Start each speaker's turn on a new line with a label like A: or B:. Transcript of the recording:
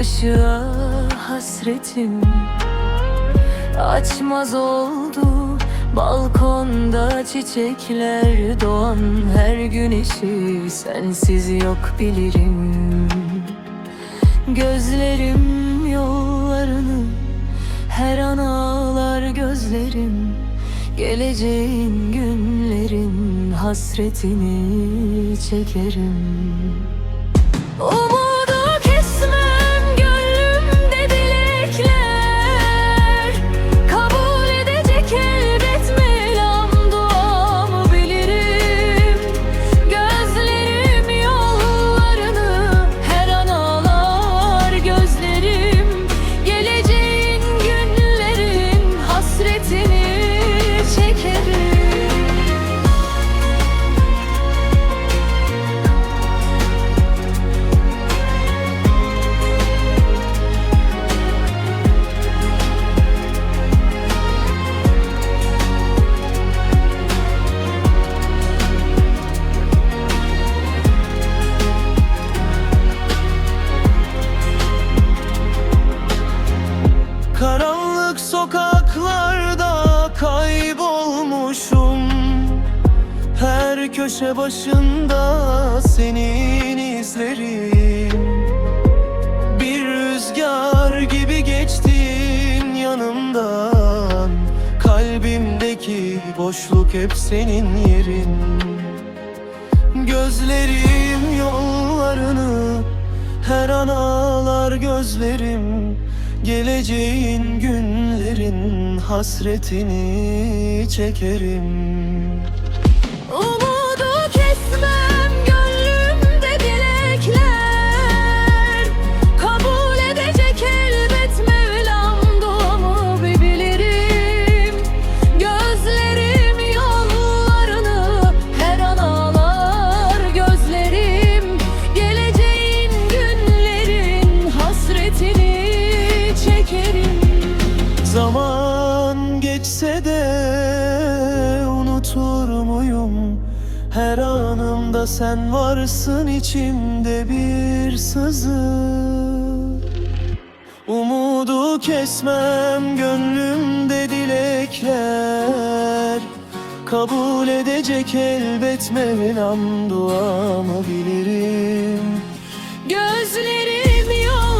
A: ışığa hasretim. Açmaz oldu balkonda çiçekler doğan. Her güneşi sensiz yok bilirim. Gözlerim yollarını her an ağlar gözlerim. Geleceğin günlerin hasretini çekerim. Umudu
B: köşe başında senin izlerim Bir rüzgar gibi geçtin yanımdan. Kalbimdeki boşluk hep senin yerin. Gözlerim yollarını her an ağlar gözlerim. Geleceğin günlerin hasretini çekerim.
A: Umudu
B: Zaman geçse de unutur muyum? Her anımda sen varsın içimde bir sızı Umudu kesmem gönlümde dilekler. Kabul edecek elbet Mevlam duamı bilirim. Gözlerim yol